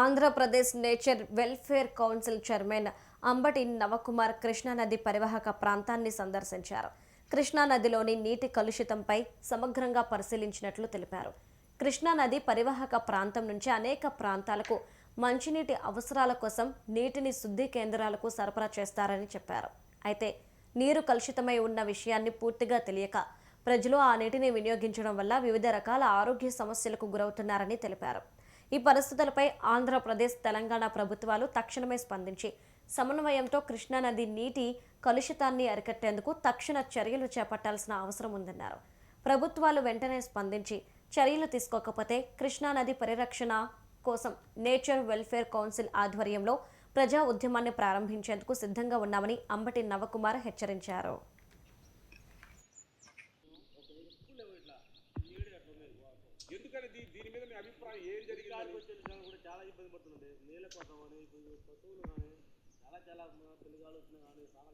Andhra Pradesh nature welfare council chairman Ambati Navakumar కృష్ణానది పరివాహక ప్రాంతాన్ని సందర్శించారు. కృష్ణానదిలోని నీటి కలుషితంపై సమగ్రంగా పరిశీలించినట్లు తెలిపారు. కృష్ణానది పరివాహక ప్రాంతం నుంచి అనేక ప్రాంతాలకు మంచినీటి అవసరాల కోసం నీటిని శుద్ధి కేంద్రాలకు సరఫరా చేస్తారని చెప్పారు. అయితే నీరు కలుషితమై ఉన్న విషయాన్ని పూర్తిగా తెలియక ప్రజలు ఆ నీటిని వినియోగించడం వల్ల వివిధ రకాల ఆరోగ్య సమస్యలకు గురవుతున్నారని తెలిపారు. ఈ పరిస్థితులపై ఆంధ్రప్రదేశ్ తెలంగాణ ప్రభుత్వాలు తక్షణమే స్పందించి సమన్వయంతో కృష్ణానది నీటి కలుషితాన్ని అరికట్టేందుకు తక్షణ చర్యలు చేపట్టాల్సిన అవసరం ఉందన్నారు. ప్రభుత్వాలు వెంటనే స్పందించి చర్యలు తీసుకోకపోతే కృష్ణానది పరిరక్షణ కోసం నేచర్ వెల్ఫేర్ కౌన్సిల్ ఆధ్వర్యంలో ప్రజా ఉద్యమాన్ని ప్రారంభించేందుకు సిద్ధంగా ఉన్నామని అంబటి నవకుమార్ హెచ్చరించారు. ఎందుకని దీ- దీని మీద మీ అభిప్రాయం ఏం వచ్చే జనం కూడా చాలా ఇబ్బంది పడుతుండే. నీళ్ళ కోసం అని ఇప్పుడు పశువులు కానీ చాలా చాలా తెలుగు ఆలోచన కానీ చాలా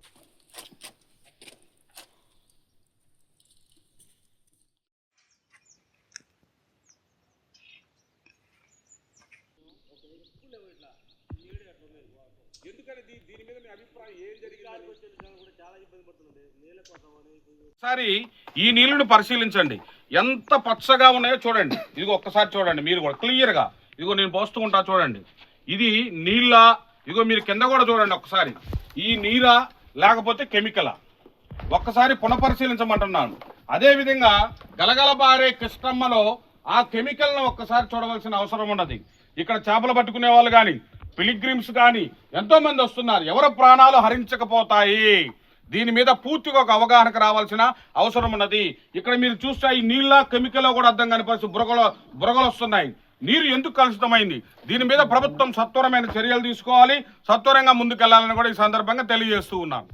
ఎందుకని దీ- దీని మీద మీ అభిప్రాయం ఏం జరిగిందని వచ్చే జనం కూడా చాలా ఇబ్బంది పడుతుండే. నీళ్ళ కోసం అని ఇప్పుడు ఒకసారి ఈ నీళ్ళను పరిశీలించండి. ఎంత పచ్చగా ఉన్నాయో చూడండి. ఇది ఒక్కసారి చూడండి మీరు కూడా క్లియర్గా ఇదిగో నేను పోస్తూ ఉంటా చూడండి. ఇది నీళ్ళ ఇదిగో మీరు కింద కూడా చూడండి ఒకసారి ఈ నీర లేకపోతే కెమికలా. ఒక్కసారి పునఃపరిశీలించమంటున్నాను. అదేవిధంగా గలగలబారే కృష్ణమ్మలో ఆ కెమికల్ను ఒక్కసారి చూడవలసిన అవసరం ఉన్నది. ఇక్కడ చేపలు పట్టుకునే వాళ్ళు కానీ పిలిగ్రిమ్స్ కానీ ఎంతోమంది వస్తున్నారు. ఎవరు ప్రాణాలు హరించకపోతాయి? దీని మీద పూర్తిగా ఒక అవగాహనకు రావాల్సిన అవసరం ఉన్నది. ఇక్కడ మీరు చూస్తే ఈ నీళ్ళ కెమికల్ కూడా అర్థం కాని పరిస్థితి బురగలు బురగలు వస్తున్నాయి. నీరు ఎందుకు కలుషితమైంది? దీని మీద ప్రభుత్వం సత్వరమైన చర్యలు తీసుకోవాలి. సత్వరంగా ముందుకెళ్ళాలని కూడా ఈ సందర్భంగా తెలియజేస్తూ ఉన్నాను.